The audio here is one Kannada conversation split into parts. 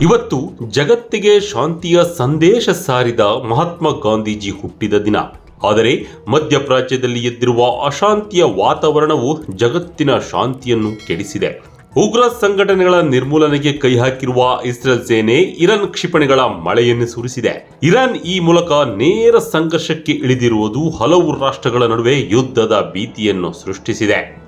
ಇವತ್ತು ಜಗತ್ತಿಗೆ ಶಾಂತಿಯ ಸಂದೇಶ ಸಾರಿದ ಮಹಾತ್ಮ ಗಾಂಧೀಜಿ ಹುಟ್ಟಿದ ದಿನ. ಆದರೆ ಮಧ್ಯಪ್ರಾಚ್ಯದಲ್ಲಿ ಎದ್ದಿರುವ ಅಶಾಂತಿಯ ವಾತಾವರಣವು ಜಗತ್ತಿನ ಶಾಂತಿಯನ್ನು ಕೆಡಿಸಿದೆ. ಉಗ್ರ ಸಂಘಟನೆಗಳ ನಿರ್ಮೂಲನೆಗೆ ಕೈ ಹಾಕಿರುವ ಇಸ್ರೇಲ್ ಸೇನೆ ಇರಾನ್ ಕ್ಷಿಪಣಿಗಳ ಮಳೆಯನ್ನು ಸುರಿಸಿದೆ. ಇರಾನ್ ಈ ಮೂಲಕ ನೇರ ಸಂಘರ್ಷಕ್ಕೆ ಇಳಿದಿರುವುದು ಹಲವು ರಾಷ್ಟ್ರಗಳ ನಡುವೆ ಯುದ್ಧದ ಭೀತಿಯನ್ನು ಸೃಷ್ಟಿಸಿದೆ.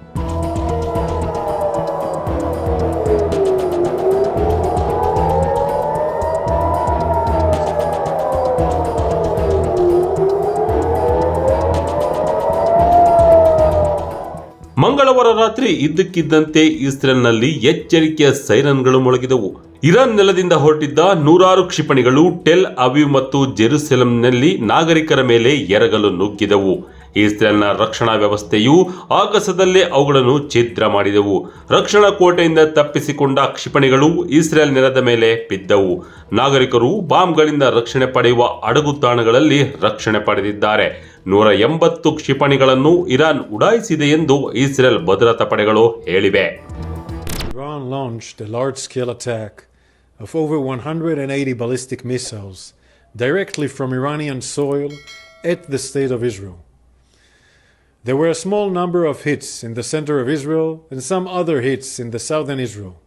ಮಂಗಳವಾರ ರಾತ್ರಿ ಇದ್ದಕ್ಕಿದ್ದಂತೆ ಇಸ್ರೇಲ್ನಲ್ಲಿ ಎಚ್ಚರಿಕೆಯ ಸೈರನ್ಗಳು ಮೊಳಗಿದವು. ಇರಾನ್ ನೆಲದಿಂದ ಹೊರಟಿದ್ದ ನೂರಾರು ಕ್ಷಿಪಣಿಗಳು ಟೆಲ್ ಅವಿವ್ ಮತ್ತು ಜೆರುಸೆಲಂನಲ್ಲಿ ನಾಗರಿಕರ ಮೇಲೆ ಎರಗಲು ನುಗ್ಗಿದವು. ಇಸ್ರೇಲ್ನ ರಕ್ಷಣಾ ವ್ಯವಸ್ಥೆಯು ಆಗಸದಲ್ಲೇ ಅವುಗಳನ್ನು ಛಿದ್ರ ಮಾಡಿದವು. ರಕ್ಷಣಾ ಕೋಟೆಯಿಂದ ತಪ್ಪಿಸಿಕೊಂಡ ಕ್ಷಿಪಣಿಗಳು ಇಸ್ರೇಲ್ ನೆಲದ ಮೇಲೆ ಬಿದ್ದವು. ನಾಗರಿಕರು ಬಾಂಬ್ಗಳಿಂದ ರಕ್ಷಣೆ ಪಡೆಯುವ ಅಡಗು ತಾಣಗಳಲ್ಲಿ ರಕ್ಷಣೆ ಪಡೆದಿದ್ದಾರೆ. ನೂರ ಎಂಬತ್ತು ಕ್ಷಿಪಣಿಗಳನ್ನು ಇರಾನ್ ಉಡಾಯಿಸಿದೆ ಎಂದು ಇಸ್ರೇಲ್ ಭದ್ರತಾ ಪಡೆಗಳು ಹೇಳಿವೆ. Iran launched a large scale attack of over 180 ballistic missiles directly from Iranian soil at the State of Israel. There were a small number of hits in the center of Israel and some other hits in the southern Israel.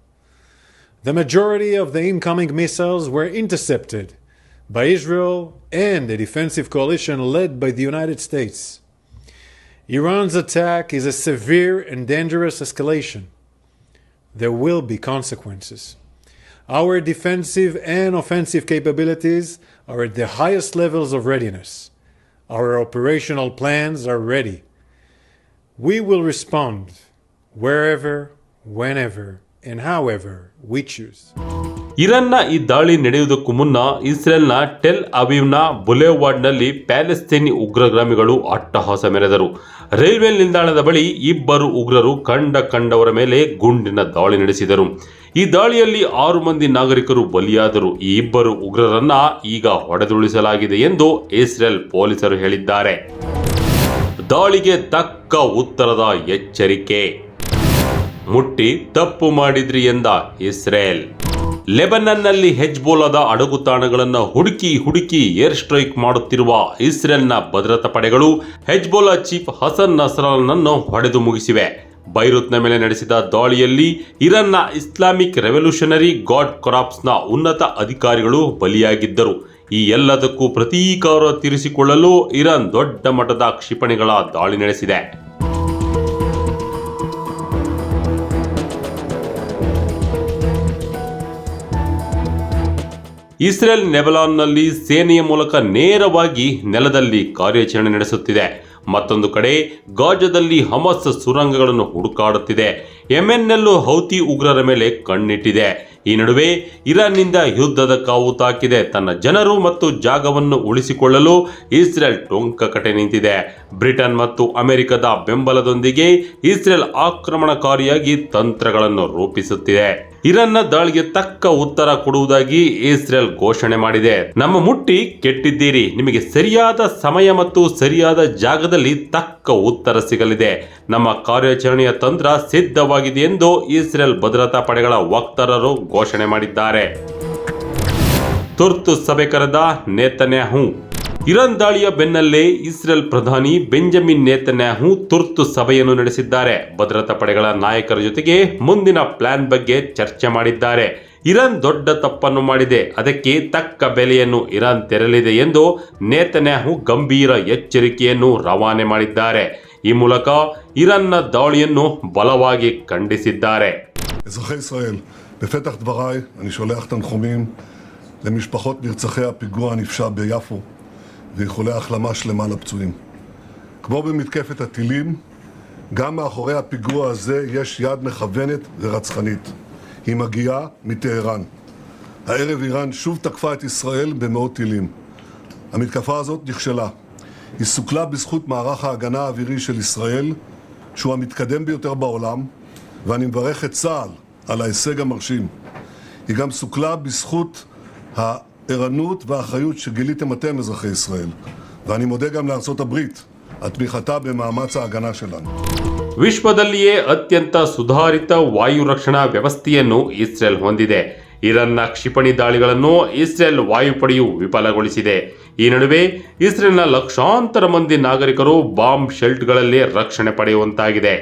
The majority of the incoming missiles were intercepted by Israel and a defensive coalition led by the United States. Iran's attack is a severe and dangerous escalation there will be consequences. Our defensive and offensive capabilities are at the highest levels of readiness. Our operational plans are ready. We will respond wherever, whenever, and however we choose. ಇರಾನ್ನ ಈ ದಾಳಿ ನಡೆಯುವುದಕ್ಕೂ ಮುನ್ನ ಇಸ್ರೇಲ್ನ ಟೆಲ್ ಅವೀವ್ನ ಬುಲೆವಾರ್ಡ್ನಲ್ಲಿ ಪ್ಯಾಲೆಸ್ತೀನಿ ಉಗ್ರಗ್ರಾಮಿಗಳು ಅಟ್ಟಹಾಸ ಮೆರೆದರು. ರೈಲ್ವೆ ನಿಲ್ದಾಣದ ಬಳಿ ಇಬ್ಬರು ಉಗ್ರರು ಕಂಡ ಕಂಡವರ ಮೇಲೆ ಗುಂಡಿನ ದಾಳಿ ನಡೆಸಿದರು. ಈ ದಾಳಿಯಲ್ಲಿ ಆರು ಮಂದಿ ನಾಗರಿಕರು ಬಲಿಯಾದರು. ಈ ಇಬ್ಬರು ಉಗ್ರರನ್ನ ಈಗ ಹೊಡೆದುರುಳಿಸಲಾಗಿದೆ ಎಂದು ಇಸ್ರೇಲ್ ಪೊಲೀಸರು ಹೇಳಿದ್ದಾರೆ. ದಾಳಿಗೆ ತಕ್ಕ ಉತ್ತರದ ಎಚ್ಚರಿಕೆ. ಮುಟ್ಟಿ, ತಪ್ಪು ಮಾಡಿದ್ರಿ ಎಂದ ಇಸ್ರೇಲ್. ಲೆಬನನ್ನಲ್ಲಿ ಹೆಜ್ಬೋಲಾದ ಅಡಗುತಾಣಗಳನ್ನು ಹುಡುಕಿ ಹುಡುಕಿ ಏರ್ ಸ್ಟ್ರೈಕ್ ಮಾಡುತ್ತಿರುವ ಇಸ್ರೇಲ್ನ ಭದ್ರತಾ ಪಡೆಗಳು ಹೆಜ್ಬೋಲಾ ಚೀಫ್ ಹಸನ್ ನಸರಲ್ನನ್ನು ಹೊಡೆದು ಮುಗಿಸಿವೆ. ಬೈರುತ್ನ ಮೇಲೆ ನಡೆಸಿದ ದಾಳಿಯಲ್ಲಿ ಇರಾನ್ನ ಇಸ್ಲಾಮಿಕ್ ರೆವಲ್ಯೂಷನರಿ ಗಾಡ್ ಕ್ರಾಪ್ಸ್ನ ಉನ್ನತ ಅಧಿಕಾರಿಗಳು ಬಲಿಯಾಗಿದ್ದರು. ಈ ಎಲ್ಲದಕ್ಕೂ ಪ್ರತೀಕಾರ ತೀರಿಸಿಕೊಳ್ಳಲು ಇರಾನ್ ದೊಡ್ಡ ಮಟ್ಟದ ಕ್ಷಿಪಣಿಗಳ ದಾಳಿ ನಡೆಸಿದೆ. ಇಸ್ರೇಲ್ ನೆಬಲಾನ್ನಲ್ಲಿ ಸೇನೆಯ ಮೂಲಕ ನೇರವಾಗಿ ನೆಲದಲ್ಲಿ ಕಾರ್ಯಾಚರಣೆ ನಡೆಸುತ್ತಿದೆ. ಮತ್ತೊಂದು ಕಡೆ, ಗಾಜದಲ್ಲಿ ಹಮಸ್ ಸುರಂಗಗಳನ್ನು ಹುಡುಕಾಡುತ್ತಿದೆ. ಎಂಎನ್ಎಲ್ ಹೌತಿ ಉಗ್ರರ ಮೇಲೆ ಕಣ್ಣಿಟ್ಟಿದೆ. ಈ ನಡುವೆ ಇರಾನ್ನಿಂದ ಯುದ್ಧದ ಕಾವು ತಾಕಿದೆ. ತನ್ನ ಜನರು ಮತ್ತು ಜಾಗವನ್ನು ಉಳಿಸಿಕೊಳ್ಳಲು ಇಸ್ರೇಲ್ ಟೊಂಕ ಕಟೆ ನಿಂತಿದೆ. ಬ್ರಿಟನ್ ಮತ್ತು ಅಮೆರಿಕದ ಬೆಂಬಲದೊಂದಿಗೆ ಇಸ್ರೇಲ್ ಆಕ್ರಮಣಕಾರಿಯಾಗಿ ತಂತ್ರಗಳನ್ನು ರೂಪಿಸುತ್ತಿದೆ. ಇರಾನ್ನ ದಾಳಿಗೆ ತಕ್ಕ ಉತ್ತರ ಕೊಡುವುದಾಗಿ ಇಸ್ರೇಲ್ ಘೋಷಣೆ ಮಾಡಿದೆ. ನಮ್ಮ ಮುಟ್ಟಿ ಕೆಟ್ಟಿದ್ದೀರಿ. ನಿಮಗೆ ಸರಿಯಾದ ಸಮಯ ಮತ್ತು ಸರಿಯಾದ ಜಾಗದಲ್ಲಿ ತಕ್ಕ ಉತ್ತರ ಸಿಗಲಿದೆ. ನಮ್ಮ ಕಾರ್ಯಾಚರಣೆಯ ತಂತ್ರ ಸಿದ್ಧವಾಗಿದೆ ಎಂದು ಇಸ್ರೇಲ್ ಭದ್ರತಾ ಪಡೆಗಳ ವಕ್ತಾರರು ಘೋಷಣೆ ಮಾಡಿದ್ದಾರೆ. ತುರ್ತು ಸಭೆ ಕರೆದ ನೇತನ್ಯಾಹು ಇರಾನ್ ದಾಳಿಯ ಬೆನ್ನಲ್ಲೇ ಇಸ್ರೇಲ್ ಪ್ರಧಾನಿ ಬೆಂಜಮಿನ್ ನೇತನ್ಯಾಹು ತುರ್ತು ಸಭೆಯನ್ನು ನಡೆಸಿದ್ದಾರೆ. ಭದ್ರತಾ ಪಡೆಗಳ ನಾಯಕರ ಜೊತೆಗೆ ಮುಂದಿನ ಪ್ಲಾನ್ ಬಗ್ಗೆ ಚರ್ಚೆ ಮಾಡಿದ್ದಾರೆ. ಇರಾನ್ ದೊಡ್ಡ ತಪ್ಪನ್ನು ಮಾಡಿದೆ. ಅದಕ್ಕೆ ತಕ್ಕ ಬೆಲೆಯನ್ನು ಇರಾನ್ ತೆರಲಿದೆ ಎಂದು ನೇತನ್ಯಾಹು ಗಂಭೀರ ಎಚ್ಚರಿಕೆಯನ್ನು ರವಾನೆ ಮಾಡಿದ್ದಾರೆ. ಈ ಮೂಲಕ ಇರಾನ್ನ ದಾಳಿಯನ್ನು ಬಲವಾಗಿ ಖಂಡಿಸಿದ್ದಾರೆ. ואיחולי החלמה שלמה לפצועים. כמו במתקפת הטילים, גם מאחורי הפיגוע הזה יש יד מכוונת ורצחנית. היא מגיעה מטהרן. הערב איראן שוב תקפה את ישראל במאות טילים. המתקפה הזאת נכשלה. היא סוכלה בזכות מערך ההגנה האווירי של ישראל, שהוא המתקדם ביותר בעולם, ואני מברך את צה"ל על ההישג המרשים. היא גם סוכלה בזכות הערנות והאחריות שגיליתם אתם, אזרחי ישראל. ואני מודה גם לארצות הברית על תמיכתה במאמץ ההגנה שלנו. ವಿಶ್ವದಲ್ಲಿಯೇ ಅತ್ಯಂತ ಸುಧಾರಿತ ವಾಯು ರಕ್ಷಣಾ ವ್ಯವಸ್ಥೆಯನ್ನು ಇಸ್ರೇಲ್ ಹೊಂದಿದೆ ಇರಾನ್ನ ಕ್ಷಿಪಣಿ ದಾಳಿಗಳನ್ನು ಇಸ್ರೇಲ್ ವಾಯುಪಡೆಯು ವಿಫಲಗೊಳಿಸಿದೆ ಈ ನಡುವೆ ಇಸ್ರೇಲ್ನ ಲಕ್ಷಾಂತರ ಮಂದಿ ನಾಗರಿಕರು ಬಾಂಬ್ ಶೆಲ್ಟ್ಗಳಲ್ಲಿ ರಕ್ಷಣೆ ಪಡೆಯುವಂತಾಗಿದೆ